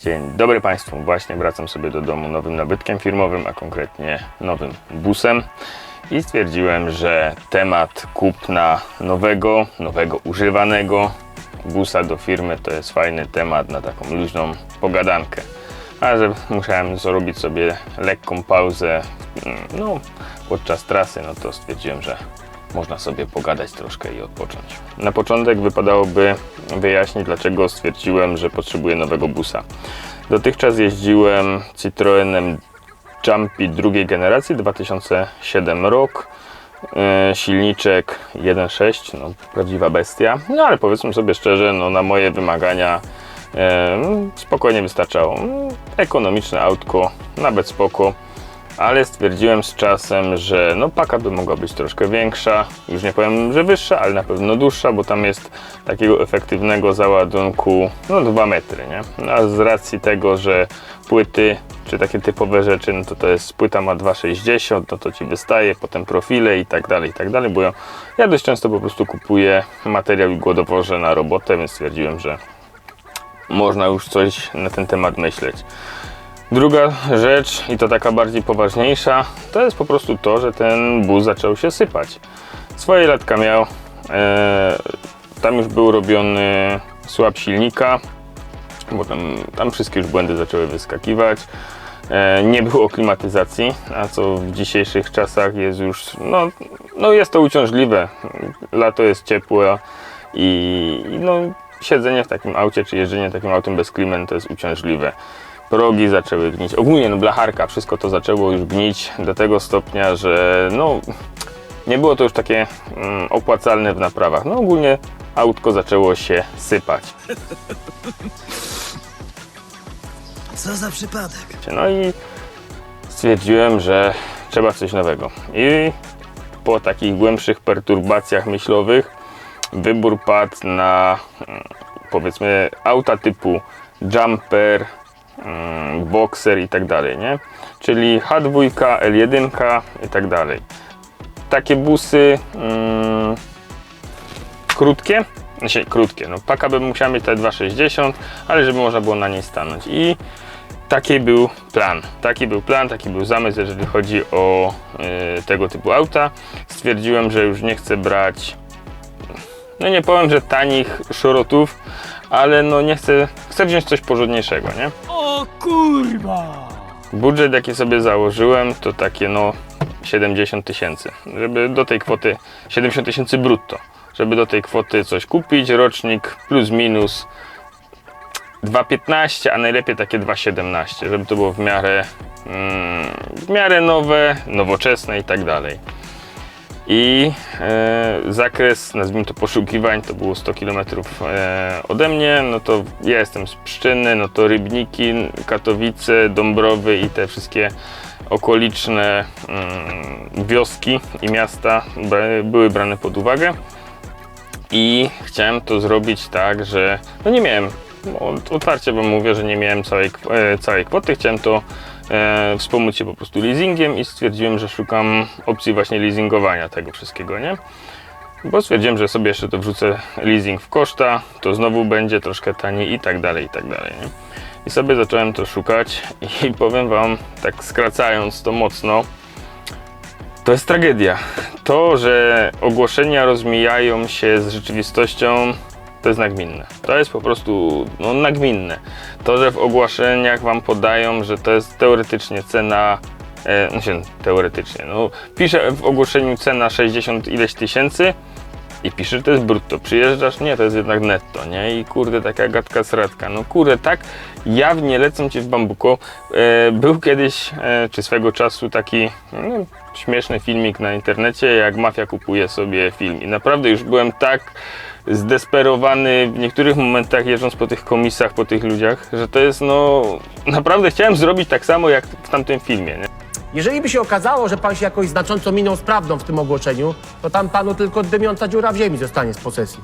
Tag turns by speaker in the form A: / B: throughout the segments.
A: Dzień dobry Państwu. Właśnie wracam sobie do domu nowym nabytkiem firmowym, a konkretnie nowym busem. I stwierdziłem, że temat kupna nowego, nowego używanego busa do firmy to jest fajny temat na taką luźną pogadankę. A że musiałem zrobić sobie lekką pauzę mm, no, podczas trasy, no to stwierdziłem, że można sobie pogadać troszkę i odpocząć. Na początek wypadałoby wyjaśnić, dlaczego stwierdziłem, że potrzebuję nowego busa. Dotychczas jeździłem Citroenem Jumpy drugiej generacji, 2007 rok. E, silniczek 1.6, no prawdziwa bestia. No ale powiedzmy sobie szczerze, no na moje wymagania e, spokojnie wystarczało. Ekonomiczne autko, nawet spoko ale stwierdziłem z czasem, że no paka by mogła być troszkę większa, już nie powiem, że wyższa, ale na pewno dłuższa, bo tam jest takiego efektywnego załadunku no 2 metry, nie? No, a z racji tego, że płyty czy takie typowe rzeczy, no to to jest płyta ma 2,60, no to ci wystaje, potem profile i tak dalej, i tak dalej, bo ja, ja dość często po prostu kupuję materiał i głodowożę na robotę, więc stwierdziłem, że można już coś na ten temat myśleć. Druga rzecz, i to taka bardziej poważniejsza, to jest po prostu to, że ten bus zaczął się sypać. Swoje latka miał, e, tam już był robiony słab silnika, bo tam, tam wszystkie już błędy zaczęły wyskakiwać. E, nie było klimatyzacji, a co w dzisiejszych czasach jest już, no, no jest to uciążliwe. Lato jest ciepłe i i no, siedzenie w takim aucie, czy jeżdżenie takim autem bez klimy to jest uciążliwe progi zaczęły gnić. Ogólnie no, blacharka, wszystko to zaczęło już gnić do tego stopnia, że no, nie było to już takie mm, opłacalne w naprawach. No ogólnie autko zaczęło się sypać.
B: Co za przypadek?
A: No i stwierdziłem, że trzeba coś nowego. I po takich głębszych perturbacjach myślowych wybór padł na mm, powiedzmy auta typu jumper, boxer i tak dalej, nie? Czyli H2, L1 i tak dalej. Takie busy mm, krótkie, znaczy krótkie, no paka by musiała mieć te 2,60, ale żeby można było na niej stanąć i taki był plan, taki był plan, taki był zamysł, jeżeli chodzi o y, tego typu auta. Stwierdziłem, że już nie chcę brać, no nie powiem, że tanich szorotów, ale no nie chcę, chcę wziąć coś porządniejszego, nie?
B: Kurwa!
A: Budżet jaki sobie założyłem to takie no 70 tysięcy, żeby do tej kwoty 70 tysięcy brutto, żeby do tej kwoty coś kupić, rocznik plus minus 2,15, a najlepiej takie 2,17, żeby to było w miarę, mm, w miarę nowe, nowoczesne i tak dalej. I e, zakres, nazwijmy to poszukiwań, to było 100 km e, ode mnie, no to ja jestem z Pszczyny, no to Rybniki, Katowice, Dąbrowy i te wszystkie okoliczne mm, wioski i miasta były brane pod uwagę. I chciałem to zrobić tak, że no nie miałem, otwarcie wam mówię, że nie miałem całej, e, całej kwoty, chciałem to e, wspomóc się po prostu leasingiem i stwierdziłem, że szukam opcji właśnie leasingowania tego wszystkiego, nie? Bo stwierdziłem, że sobie jeszcze to wrzucę leasing w koszta, to znowu będzie troszkę taniej i tak dalej, i tak dalej, nie? I sobie zacząłem to szukać i powiem wam, tak skracając to mocno, to jest tragedia. To, że ogłoszenia rozmijają się z rzeczywistością, to jest nagminne. To jest po prostu no, nagminne. To, że w ogłoszeniach wam podają, że to jest teoretycznie cena, e, no się teoretycznie, no pisze w ogłoszeniu cena 60 ileś tysięcy i pisze, że to jest brutto. Przyjeżdżasz, nie, to jest jednak netto, nie? I kurde, taka gadka sradka. No kurde, tak jawnie lecą ci w bambuko. E, był kiedyś, e, czy swego czasu taki no, śmieszny filmik na internecie, jak mafia kupuje sobie film. I naprawdę już byłem tak zdesperowany w niektórych momentach jeżdżąc po tych komisach, po tych ludziach, że to jest no... Naprawdę chciałem zrobić tak samo jak w tamtym filmie, nie?
C: Jeżeli by się okazało, że pan się jakoś znacząco minął z prawdą w tym ogłoszeniu, to tam panu tylko dymiąca dziura w ziemi zostanie z posesji.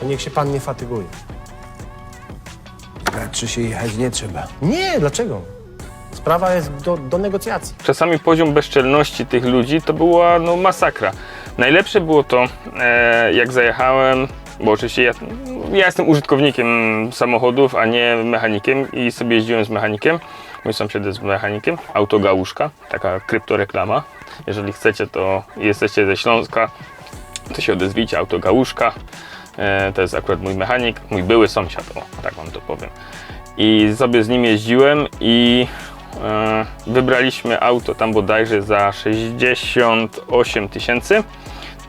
C: To niech się pan nie fatyguje.
B: Raczy się jechać nie trzeba.
C: Nie, dlaczego? Sprawa jest do, do negocjacji.
A: czasami poziom bezczelności tych ludzi to była no, masakra. Najlepsze było to, e, jak zajechałem, bo oczywiście ja ja jestem użytkownikiem samochodów, a nie mechanikiem i sobie jeździłem z mechanikiem. Mój sąsiad jest mechanikiem, autogałuszka, taka kryptoreklama. Jeżeli chcecie, to jesteście ze Śląska, to się odezwijcie, autogałuszka. E, to jest akurat mój mechanik, mój były sąsiad, o, tak wam to powiem. I sobie z nim jeździłem i wybraliśmy auto tam bodajże za 68 tysięcy.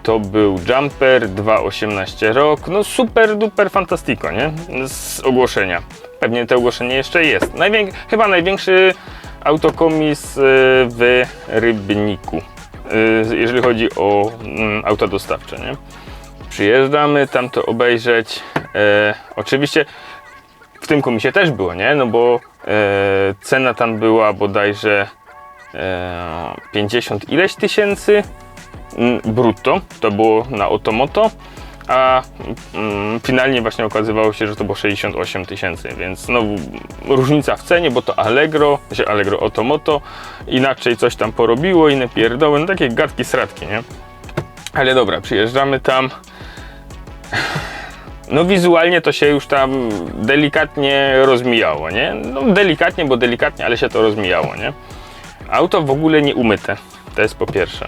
A: To był Jumper 2.18 rok, no super duper fantastico, nie? Z ogłoszenia. Pewnie to ogłoszenie jeszcze jest. Chyba największy autokomis e, w Rybniku, e, jeżeli chodzi o mm, auta dostawcze, nie? Przyjeżdżamy tam to obejrzeć. E, oczywiście w tym komisie też było, nie? No bo e, cena tam była bodajże e, 50 ileś tysięcy mm, brutto, to było na Otomoto, a mm, finalnie właśnie okazywało się, że to było 68 tysięcy, więc znowu różnica w cenie, bo to Allegro, znaczy Allegro Otomoto, inaczej coś tam porobiło, inne pierdoły, no takie gadki sradki, nie? Ale dobra, przyjeżdżamy tam. No wizualnie to się już tam delikatnie rozmijało, nie? No delikatnie, bo delikatnie, ale się to rozmijało, nie? Auto w ogóle nie umyte, to jest po pierwsze.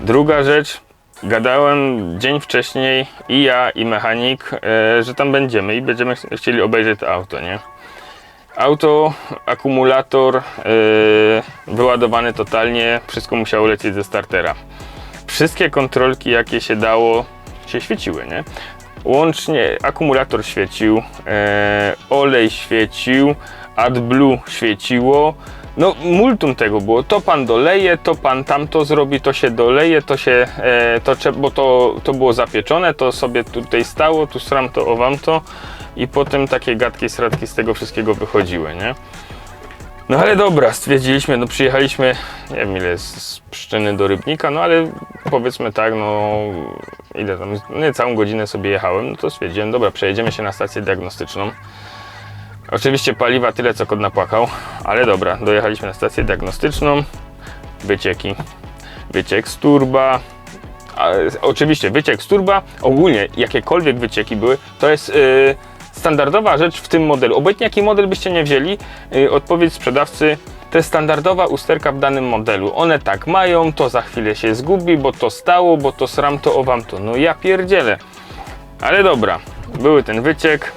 A: Druga rzecz, gadałem dzień wcześniej i ja i mechanik, e, że tam będziemy i będziemy ch- chcieli obejrzeć to auto, nie? Auto, akumulator e, wyładowany totalnie, wszystko musiało lecieć ze startera. Wszystkie kontrolki jakie się dało się świeciły, nie? Łącznie akumulator świecił, e, olej świecił, AdBlue świeciło. No, multum tego było. To pan doleje, to pan tamto zrobi, to się doleje, to się, e, to bo to, to było zapieczone, to sobie tutaj stało, tu sram to, owam to i potem takie gadki, sradki z tego wszystkiego wychodziły, nie? No ale dobra, stwierdziliśmy, no przyjechaliśmy, nie wiem ile jest z Pszczyny do Rybnika, no ale powiedzmy tak, no ile tam, nie całą godzinę sobie jechałem, no to stwierdziłem, dobra, przejedziemy się na stację diagnostyczną. Oczywiście paliwa tyle, co kot napłakał, ale dobra, dojechaliśmy na stację diagnostyczną, wycieki, wyciek z turba, oczywiście wyciek z turba, ogólnie jakiekolwiek wycieki były, to jest yy, standardowa rzecz w tym modelu. Obojętnie jaki model byście nie wzięli, yy, odpowiedź sprzedawcy to standardowa usterka w danym modelu. One tak mają, to za chwilę się zgubi, bo to stało, bo to sram to owam to. No ja pierdzielę. Ale dobra, były ten wyciek.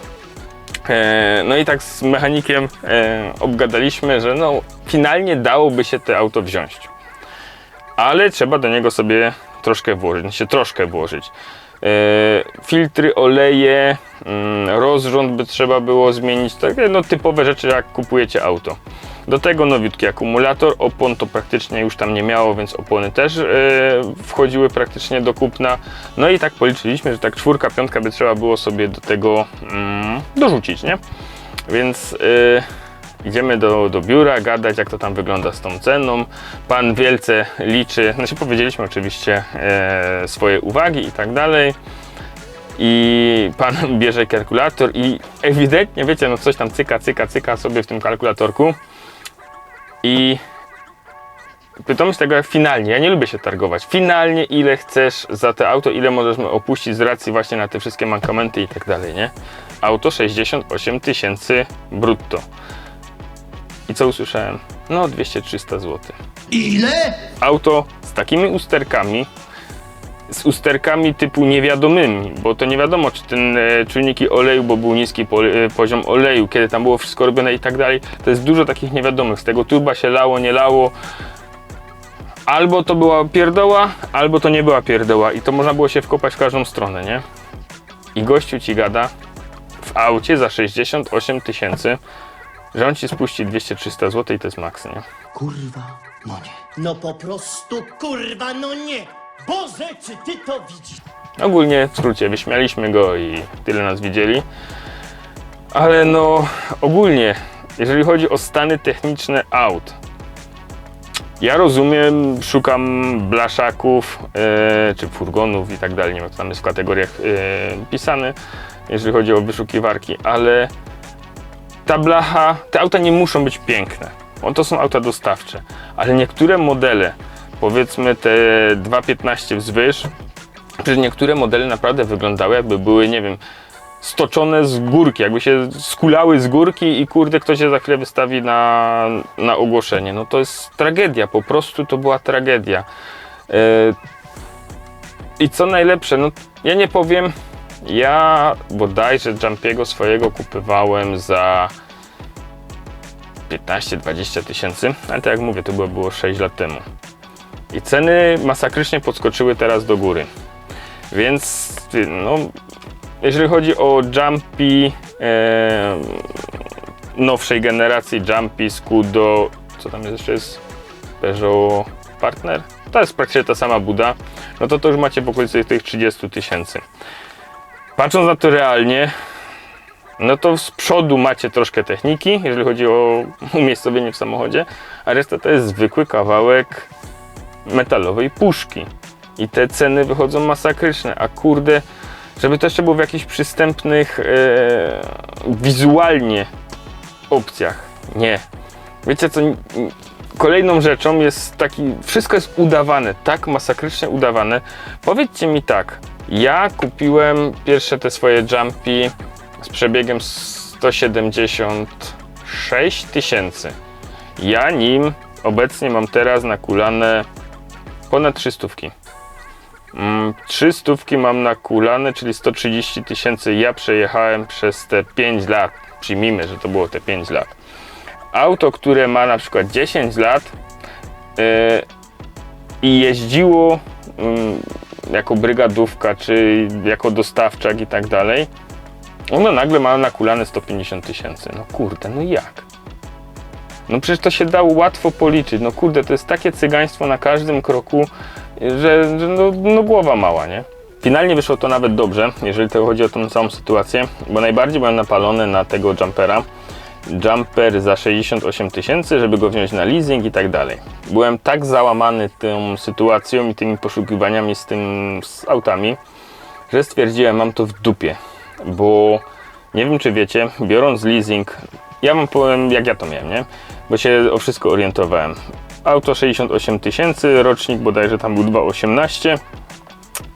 A: E, No i tak z mechanikiem e, obgadaliśmy, że no finalnie dałoby się te auto wziąć. Ale trzeba do niego sobie troszkę włożyć, się troszkę włożyć. E, Filtry, oleje, mm, rozrząd by trzeba było zmienić, takie no typowe rzeczy jak kupujecie auto. Do tego nowiutki akumulator, opon to praktycznie już tam nie miało, więc opony też e, wchodziły praktycznie do kupna. No i tak policzyliśmy, że tak czwórka, piątka by trzeba było sobie do tego mm, dorzucić, nie? Więc e, idziemy do, do biura, gadać jak to tam wygląda z tą ceną. Pan wielce liczy, znaczy powiedzieliśmy oczywiście e, swoje uwagi i tak dalej. I pan bierze kalkulator i ewidentnie, wiecie, no coś tam cyka, cyka, cyka sobie w tym kalkulatorku. I pytam się tego jak finalnie, ja nie lubię się targować. Finalnie ile chcesz za te auto, ile możesz opuścić z racji właśnie na te wszystkie mankamenty i tak dalej, nie? Auto 68 tysięcy brutto. I co usłyszałem? No 200-300 zł.
B: Ile?
A: Auto z takimi usterkami, z usterkami typu niewiadomymi, bo to nie wiadomo, czy ten e, czujniki oleju, bo był niski po, e, poziom oleju, kiedy tam było wszystko robione i tak dalej. To jest dużo takich niewiadomych. Z tego turba się lało, nie lało. Albo to była pierdoła, albo to nie była pierdoła i to można było się wkopać w każdą stronę, nie? I gościu ci gada w aucie za 68 tysięcy, że on ci spuści 200-300 zł i to jest maks, nie?
B: Kurwa, no nie.
D: No po prostu kurwa, no nie! Boże, czy ty to widzisz?
A: Ogólnie w skrócie wyśmialiśmy go i tyle nas widzieli. Ale no ogólnie, jeżeli chodzi o stany techniczne aut, ja rozumiem, szukam blaszaków e, czy furgonów i tak dalej, nie wiem, to tam jest w kategoriach e, pisane, jeżeli chodzi o wyszukiwarki, ale ta blacha, te auta nie muszą być piękne. Bo to są auta dostawcze, ale niektóre modele, powiedzmy te 2.15 wzwyż, że niektóre modele naprawdę wyglądały jakby były, nie wiem, stoczone z górki, jakby się skulały z górki i kurde ktoś je za chwilę wystawi na, na ogłoszenie. No to jest tragedia, po prostu to była tragedia. E, I co najlepsze, no ja nie powiem, ja bodajże Jumpiego swojego kupywałem za 15-20 tysięcy, ale tak jak mówię, to było 6 lat temu. I ceny masakrycznie podskoczyły teraz do góry. Więc no, jeżeli chodzi o Jumpy e, nowszej generacji, Jumpy, Scudo, co tam jeszcze jest? Peugeot Partner? To jest praktycznie ta sama buda. No to to już macie w okolicy tych 30 tysięcy. Patrząc na to realnie, no to z przodu macie troszkę techniki, jeżeli chodzi o umiejscowienie w samochodzie, a reszta to jest zwykły kawałek metalowej puszki. I te ceny wychodzą masakryczne, a kurde, żeby to jeszcze było w jakichś przystępnych e, wizualnie opcjach. Nie. Wiecie co, kolejną rzeczą jest taki, wszystko jest udawane, tak masakrycznie udawane. Powiedzcie mi tak, ja kupiłem pierwsze te swoje jumpy z przebiegiem 176 tysięcy. Ja nim obecnie mam teraz nakulane ponad 300. Mm, 300 mam nakulane, czyli 130 tysięcy ja przejechałem przez te 5 lat. Przyjmijmy, że to było te 5 lat. Auto, które ma na przykład 10 lat yy, i jeździło mm, jako brygadówka, czy jako dostawczak i tak dalej, ono nagle ma nakulane 150 tysięcy. No kurde, no jak? No przecież to się dało łatwo policzyć. No kurde, to jest takie cygaństwo na każdym kroku, że, że no, no głowa mała, nie? Finalnie wyszło to nawet dobrze, jeżeli to chodzi o tą całą sytuację, bo najbardziej byłem napalony na tego jumpera. Jumper za 68 tysięcy, żeby go wziąć na leasing i tak dalej. Byłem tak załamany tą sytuacją i tymi poszukiwaniami z tym z autami, że stwierdziłem, mam to w dupie, bo nie wiem czy wiecie, biorąc leasing, ja wam powiem jak ja to miałem, nie? Bo się o wszystko orientowałem. Auto 68 tysięcy, rocznik bodajże tam był 2,18.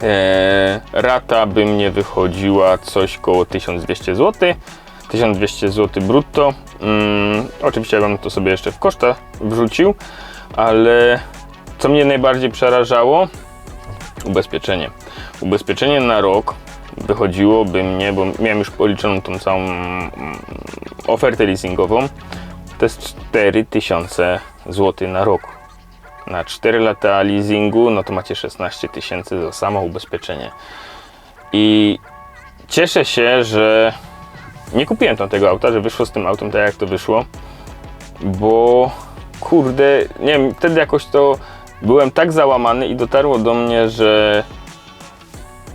A: Eee, rata by mnie wychodziła coś koło 1200 zł. 1200 zł brutto. Mm, oczywiście ja bym to sobie jeszcze w koszta wrzucił, ale co mnie najbardziej przerażało? Ubezpieczenie. Ubezpieczenie na rok wychodziłoby mnie, bo miałem już policzoną tą całą mm, ofertę leasingową, to jest 4000 zł na rok. Na 4 lata leasingu, no to macie 16 tysięcy za samo ubezpieczenie. I cieszę się, że nie kupiłem tam tego auta, że wyszło z tym autem tak jak to wyszło, bo kurde, nie wiem, wtedy jakoś to byłem tak załamany i dotarło do mnie, że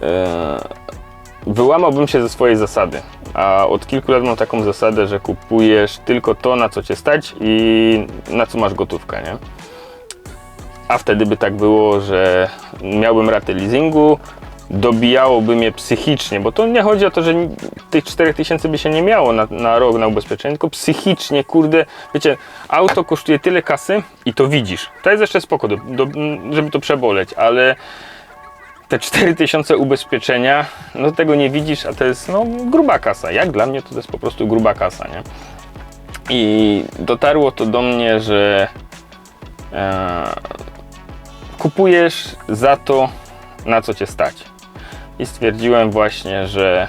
A: e, wyłamałbym się ze swojej zasady. A od kilku lat mam taką zasadę, że kupujesz tylko to, na co cię stać i na co masz gotówkę, nie? A wtedy by tak było, że miałbym ratę leasingu, dobijałoby mnie psychicznie, bo to nie chodzi o to, że tych 4000 by się nie miało na, na rok na ubezpieczenie, tylko psychicznie, kurde, wiecie, auto kosztuje tyle kasy i to widzisz. To jest jeszcze spoko, do, do, żeby to przeboleć, ale te 4000 ubezpieczenia, no tego nie widzisz, a to jest no, gruba kasa. Jak dla mnie to, jest po prostu gruba kasa, nie? I dotarło to do mnie, że e, kupujesz za to, na co cię stać. I stwierdziłem właśnie, że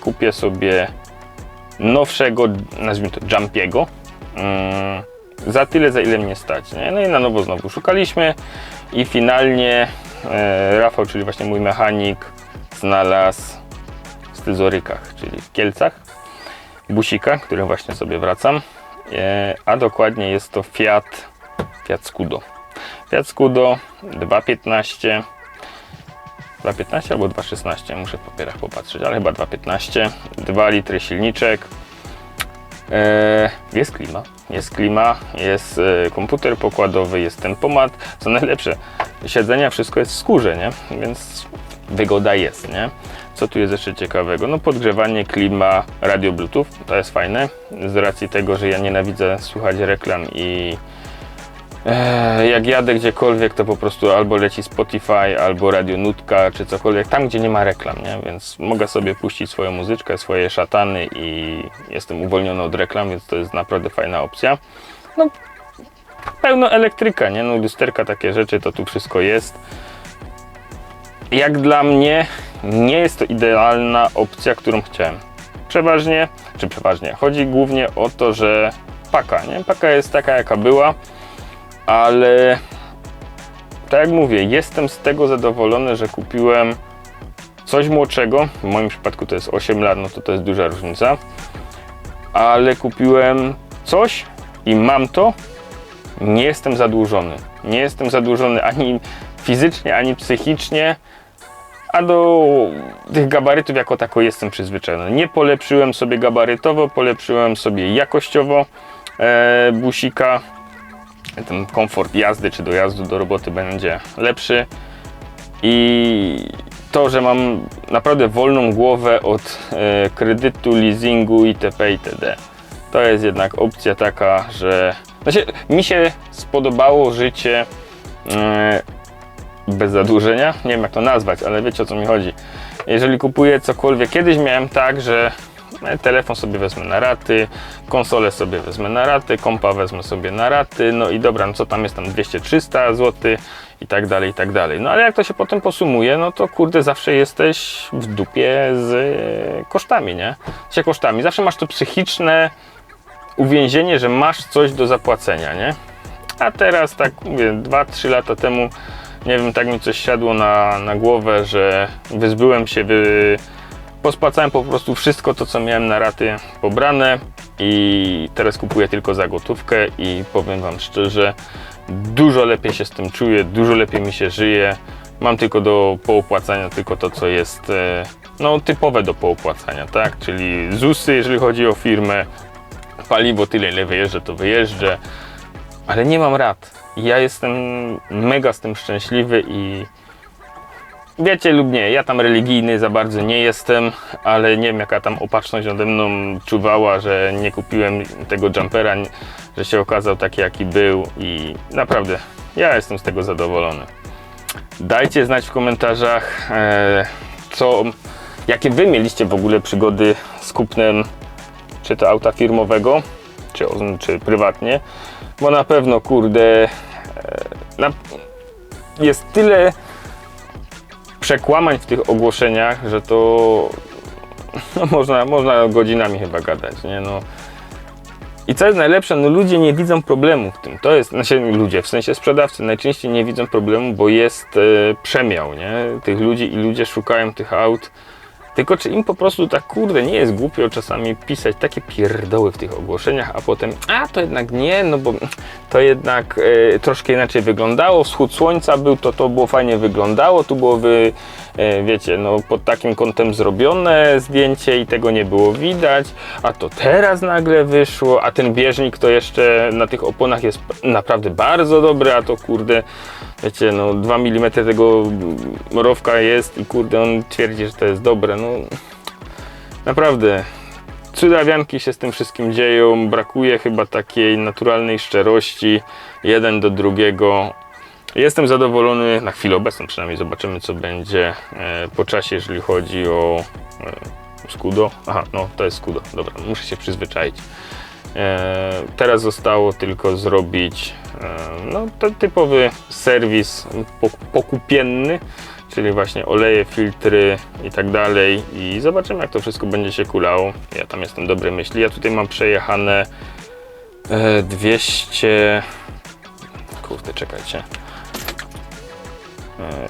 A: kupię sobie nowszego, nazwijmy to Jumpiego, mm, za tyle, za ile mnie stać. Nie? No i na nowo znowu szukaliśmy i finalnie e, Rafał, czyli właśnie mój mechanik, znalazł w Scyzorykach, czyli w Kielcach, busika, którym właśnie sobie wracam, e, a dokładnie jest to Fiat, Fiat Scudo. Fiat Scudo 2.15 2.15 albo 2.16, muszę w papierach popatrzeć, ale chyba 2.15, 2 litry silniczek, E, jest klima, jest klima, jest e, komputer pokładowy, jest tempomat. Co najlepsze, siedzenia, wszystko jest w skórze, nie? Więc wygoda jest, nie? Co tu jest jeszcze ciekawego? No podgrzewanie, klima, radio bluetooth, to jest fajne. Z racji tego, że ja nienawidzę słuchać reklam i jak jadę gdziekolwiek, to po prostu albo leci Spotify, albo Radio Nutka, czy cokolwiek, tam gdzie nie ma reklam, nie? Więc mogę sobie puścić swoją muzyczkę, swoje szatany i jestem uwolniony od reklam, więc to jest naprawdę fajna opcja. No, pełno elektryka, nie? No, lusterka, takie rzeczy, to tu wszystko jest. Jak dla mnie, nie jest to idealna opcja, którą chciałem. Przeważnie, czy przeważnie, chodzi głównie o to, że paka, nie? Paka jest taka, jaka była, ale tak jak mówię, jestem z tego zadowolony, że kupiłem coś młodszego. W moim przypadku to jest 8 lat, no to to jest duża różnica. Ale kupiłem coś i mam to. Nie jestem zadłużony. Nie jestem zadłużony ani fizycznie, ani psychicznie. A do tych gabarytów jako tako jestem przyzwyczajony. Nie polepszyłem sobie gabarytowo, polepszyłem sobie jakościowo e, busika. Ten komfort jazdy czy dojazdu do roboty będzie lepszy. I to, że mam naprawdę wolną głowę od e, kredytu, leasingu itp. itd. To jest jednak opcja taka, że znaczy, mi się spodobało życie e, bez zadłużenia. Nie wiem jak to nazwać, ale wiecie o co mi chodzi. Jeżeli kupuję cokolwiek, kiedyś miałem tak, że telefon sobie wezmę na raty, konsolę sobie wezmę na raty, kompa wezmę sobie na raty, no i dobra, no co tam jest tam 200-300 zł i tak dalej, i tak dalej. No ale jak to się potem posumuje, no to kurde zawsze jesteś w dupie z e, kosztami, nie? Się kosztami. Zawsze masz to psychiczne uwięzienie, że masz coś do zapłacenia, nie? A teraz, tak mówię, 2-3 lata temu, nie wiem, tak mi coś siadło na, na głowę, że wyzbyłem się, wy... pospłacałem po prostu wszystko to, co miałem na raty pobrane i teraz kupuję tylko za gotówkę i powiem Wam szczerze, dużo lepiej się z tym czuję, dużo lepiej mi się żyje. Mam tylko do poopłacania tylko to, co jest e, no, typowe do poopłacania, tak? Czyli ZUSy, jeżeli chodzi o firmę, paliwo tyle, ile wyjeżdżę, to wyjeżdżę, ale nie mam rad. Ja jestem mega z tym szczęśliwy i wiecie lub nie, ja tam religijny za bardzo nie jestem, ale nie wiem jaka tam opatrzność nade mną czuwała, że nie kupiłem tego jumpera, że się okazał taki jaki był i naprawdę ja jestem z tego zadowolony. Dajcie znać w komentarzach, e, co, jakie wy mieliście w ogóle przygody z kupnem czy to auta firmowego, czy, czy prywatnie, bo na pewno, kurde, e, na, jest tyle przekłamań w tych ogłoszeniach, że to no, można, można godzinami chyba gadać, nie no. I co jest najlepsze, no ludzie nie widzą problemu w tym. To jest, znaczy ludzie, w sensie sprzedawcy najczęściej nie widzą problemu, bo jest e, przemiał, nie? Tych ludzi i ludzie szukają tych aut. Tylko czy im po prostu tak kurde nie jest głupio czasami pisać takie pierdoły w tych ogłoszeniach, a potem a to jednak nie, no bo to jednak e, troszkę inaczej wyglądało, wschód słońca był, to to było fajnie wyglądało, tu było wy, e, wiecie, no pod takim kątem zrobione zdjęcie i tego nie było widać, a to teraz nagle wyszło, a ten bieżnik to jeszcze na tych oponach jest naprawdę bardzo dobry, a to kurde wiecie, no 2 mm tego rowka jest i kurde on twierdzi, że to jest dobre, no naprawdę cudawianki się z tym wszystkim dzieją, brakuje chyba takiej naturalnej szczerości jeden do drugiego. Jestem zadowolony na chwilę obecną, przynajmniej zobaczymy co będzie e, po czasie, jeżeli chodzi o e, Skudo. Aha, no to jest Skudo, dobra, muszę się przyzwyczaić. E, Teraz zostało tylko zrobić e, no, ten typowy serwis pok- pokupienny, czyli właśnie oleje, filtry i tak dalej. I zobaczymy, jak to wszystko będzie się kulało. Ja tam jestem dobrej myśli. Ja tutaj mam przejechane e, 200. Kurde, czekajcie. E,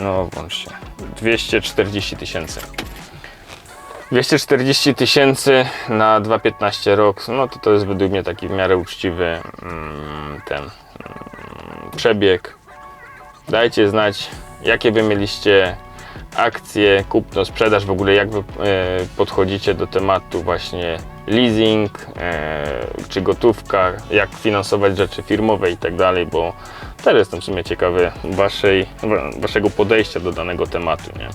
A: No, włączcie. 240 tysięcy. 240 tysięcy na 2,15 rok, no to to jest według mnie taki w miarę uczciwy mm, ten mm, przebieg. Dajcie znać, jakie wy mieliście akcje, kupno, sprzedaż, w ogóle jak wy e, podchodzicie do tematu właśnie leasing, e, czy gotówka, jak finansować rzeczy firmowe i tak dalej, bo też jestem w sumie ciekawy waszej, wa- waszego podejścia do danego tematu, nie?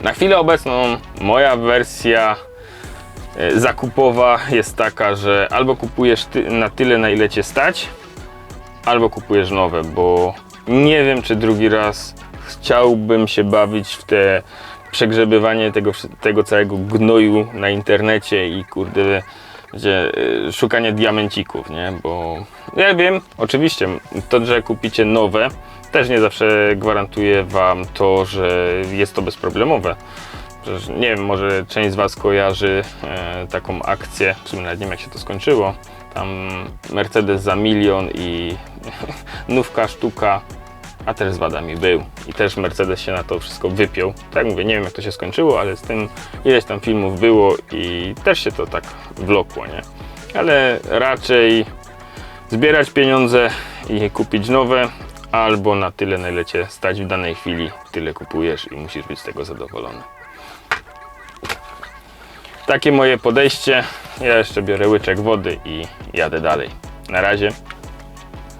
A: Na chwilę obecną moja wersja e, zakupowa jest taka, że albo kupujesz na tyle, na ile cię stać, albo kupujesz nowe, bo nie wiem, czy drugi raz chciałbym się bawić w te przegrzebywanie tego, tego całego gnoju na internecie i kurde, wiecie, y, szukanie diamencików, nie? Bo ja wiem, oczywiście, to, że kupicie nowe, też nie zawsze gwarantuje Wam to, że jest to bezproblemowe. Przecież nie wiem, może część z Was kojarzy e, taką akcję, w sumie nawet nie wiem jak się to skończyło. Tam Mercedes za milion i nówka sztuka, a też z wadami był. I też Mercedes się na to wszystko wypiął. Tak mówię, nie wiem jak to się skończyło, ale z tym ileś tam filmów było i też się to tak wlokło, nie? Ale raczej zbierać pieniądze i kupić nowe, albo na tyle, na ile cię stać w danej chwili, tyle kupujesz i musisz być z tego zadowolony. Takie moje podejście. Ja jeszcze biorę łyczek wody i jadę dalej. Na razie.